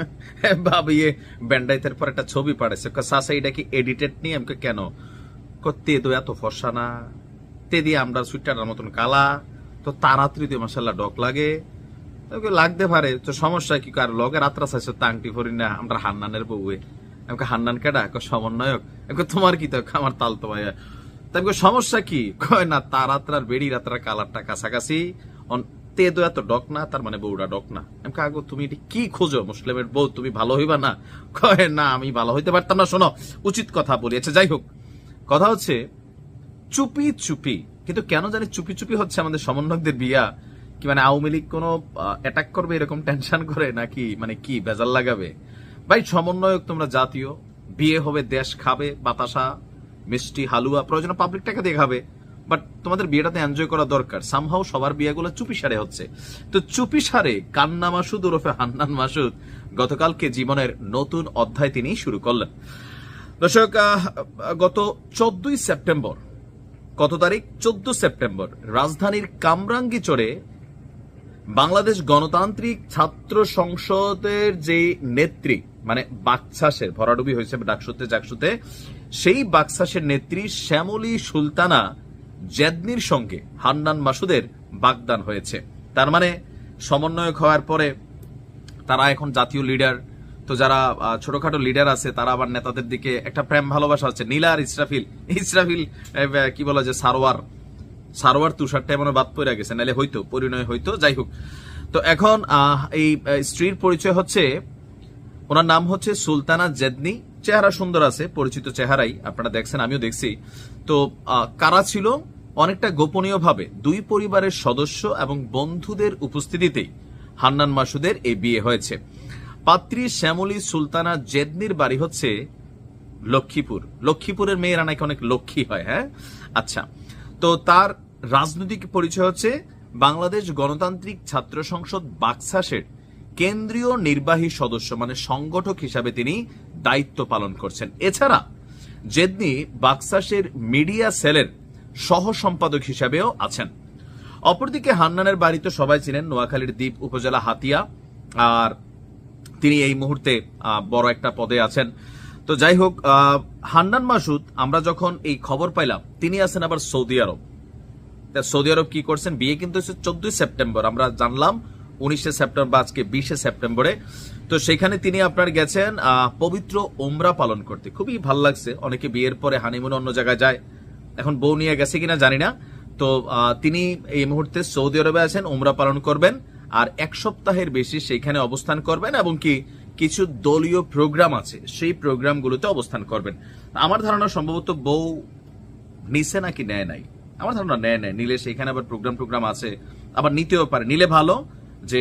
ভাবিয়ে ব্যান্ডাইতের পর একটা ছবি পাঠাইছে। চাচা, এটা কি এডিটেড নিয়ে? আমাকে কেন? তে তো এত ফর্সা না। তে দিয়ে আমরা সুইটারের মতন কালা। তো তাড়াতাড়ি তো মাসাল্লাহ ডক লাগে। লাগতে পারে। তো সমস্যা কি? কার লগে রাত্রা চাইছো, তাংটি ফরি না। আমরা হান্নানের বউয়ে। আমাকে হান্নান কেডা? সমন্বয়ক। আমাকে তোমার কি? তো আমার তাল তো ভাইয়া। তাই সমস্যা কি? কয়, না, তারাত্রার বেড়ি রাত্রার কালারটা কাছাকাছি। তে এত ডক না, তার মানে বউটা ডক না। আমাকে আগো, তুমি এটি কি খোঁজো? মুসলিমের বউ, তুমি ভালো হইবা না? কয়, না, আমি ভালো হইতে পারতাম না, শোনো, উচিত কথা বলি আচ্ছা যাই হোক। কথা হচ্ছে, চুপি চুপি, কিন্তু কেন জানি চুপি চুপি হচ্ছে আমাদের সমন্বয়কদের বিয়া, কি মানে আওয়ামী লীগ কোনো অ্যাটাক করবে এরকম টেনশন করে, নাকি মানে কি বেজাল লাগাবে? ভাই, সমন্বয়ক তোমরা জাতীয়, বিয়ে হবে, দেশ খাবে, বাতাসা, মিষ্টি, হালুয়া, প্রয়োজন পাবলিক টাকা দিয়ে খাবে। বাট তোমাদের বিয়েটাতে এনজয় করা দরকার। সামহাও সবার বিয়েগুলো চুপি সারে হচ্ছে। তো চুপি সারে কান্না মাসুদ ওরফে হান্নান মাসুদ গতকালকে জীবনের নতুন অধ্যায় তিনি শুরু করলেন। দর্শক গত চোদ্দই সেপ্টেম্বর, কত তারিখ? চোদ্দ সেপ্টেম্বর, রাজধানীর কামরাঙ্গি চড়ে বাংলাদেশ গণতান্ত্রিক ছাত্র সংসদের যে নেত্রী মানে বাকছাসের ভরাডুবি হয়েছে, ডাকসুতে জাকসুতে সেই বাকছাসের নেত্রী শ্যামলী সুলতানা জেদনির সঙ্গে হান্নান মাসুদের বাগদান হয়েছে। তার মানে সমন্বয়ক হওয়ার পরে তারা এখন জাতীয় লিডার। তো যারা ছোটখাটো লিডার আছে, তারা আবার নেতাদের দিকে একটা প্রেম ভালোবাসা আছে। নীলা আর ইসরাফিল। ইসরাফিল কি বলা যায় সারোয়ার। সারোয়ার তুষারটা এমন বাদ পড়ে গেছে, নাহলে হইতো, পরিণয় হয়তো যাই হোক। তো এখন এই স্ত্রীর পরিচয় হচ্ছে, ওনার নাম হচ্ছে সুলতানা জেদনি। চেহারা সুন্দর আছে, পরিচিত চেহারাই, আপনারা দেখছেন, আমিও দেখছি। তো কারা ছিল? অনেকটা গোপনীয়ভাবে দুই পরিবারের সদস্য এবং বন্ধুদের উপস্থিতিতেই হান্নান মাসুদের এই বিয়ে হয়েছে। পাত্রী শ্যামলী সুলতানা জেদনির বাড়ি হচ্ছে লক্ষ্মীপুর। লক্ষ্মীপুরের মেয়েরা নাকি অনেক লক্ষ্মী হয় হ্যাঁ? আচ্ছা তো তার রাজনৈতিক পরিচয় হচ্ছে বাংলাদেশ গণতান্ত্রিক ছাত্র সংসদ বাকসাসের কেন্দ্রীয় নির্বাহী সদস্য মানে সংগঠক হিসাবে তিনি দায়িত্ব পালন করছেন। এছাড়া জেদনি বাকসাসের মিডিয়া সেলের সহ সম্পাদক হিসাবেও আছেন। অপরদিকে হান্নানের বাড়ি তো সবাই চিনেন নোয়াখালীর দ্বীপ উপজেলা হাতিয়া, আর তিনি এই মুহূর্তে বড় একটা পদে আছেন। তো যাই হোক হান্নান মাসুদ, আমরা যখন এই খবর পাইলাম, তিনি আছেন আবার সৌদি আরব। সৌদি আরব কি করছেন? বিয়ে কিন্তু চোদ্দই সেপ্টেম্বর, আমরা জানলাম উনিশে সেপ্টেম্বর আজকে বিশে সেপ্টেম্বরে। তো সেখানে তিনি আপনার গেছেন পবিত্র ওমরা পালন করতে। খুবই ভালো লাগছে। অনেকে বিয়ের পরে হানিমুন অন্য জায়গায় যায়। এখন বউ নিয়ে গেছে কিনা জানি না। তো তিনি এই মুহূর্তে সৌদি আরবে আছেন ওমরা পালন করবেন। আর এক সপ্তাহের বেশি সেইখানে অবস্থান করবেন এবং কি কিছু দলীয় প্রোগ্রাম আছে, সেই প্রোগ্রামগুলোতে অবস্থান করবেন। আমার ধারণা সম্ভবত বউ নিছে নাকি নেয় নাই? আমার ধারণা নেয় নেয় নিলে সেখানে আবার প্রোগ্রাম টোগ্রাম আছে। আবার নিতেও পারে। নিলে ভালো। যে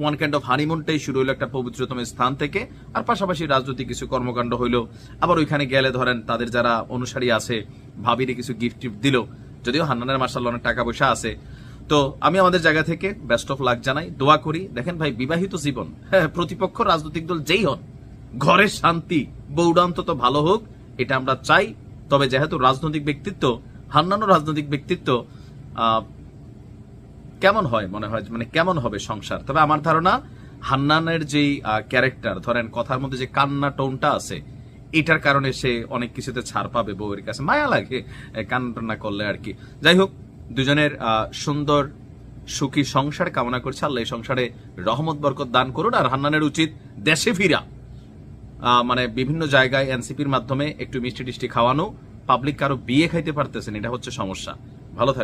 ওয়ান কাইন্ড অফ হানিমুনটাই শুরু হলো একটা পবিত্রতম স্থান থেকে আর পাশাপাশি রাজনৈতিক কিছু কর্মকাণ্ড হইল। আবার ওইখানে গেলে ধরেন তাদের যারা অনুসারী আছে ভাবিরে কিছু গিফট টিফট দিল। যদিও হান্নানের মার্শাল অনেক টাকা পয়সা আছে। তো আমি আমাদের জায়গা থেকে বেস্ট অফ লাক জানাই দোয়া করি দেখেন ভাই বিবাহিত জীবন হ্যাঁ, প্রতিপক্ষ রাজনৈতিক দল যেই হন ঘরের শান্তি বৌডা অন্তত ভালো হোক এটা আমরা চাই। তবে যেহেতু রাজনৈতিক ব্যক্তিত্ব হান্নানো রাজনৈতিক ব্যক্তিত্ব কেমন হয় মনে হয় মানে কেমন হবে সংসার? তবে আমার ধারণা হান্নানের যেই ক্যারেক্টার ধরেন কথার মধ্যে যে কান্না টোনটা আছে, এটার কারণে সে অনেক কিছুতে ছাড় পাবে বউয়ের কাছে। মায়া লাগে কান্না করলে আর কি। যাই হোক, দুজনের সুন্দর, সুখী সংসার কামনা করছে। আল্লাহ এই সংসারে রহমত, বরকত দান করুন। আর হান্নানের উচিত দেশে ফিরা। মানে বিভিন্ন জায়গায় এনসিপির মাধ্যমে একটু মিষ্টি টিষ্টি খাওয়ানো। পাবলিক কারও বিয়ে খাইতে পারতেছেন, এটা হচ্ছে সমস্যা। ভালো থাক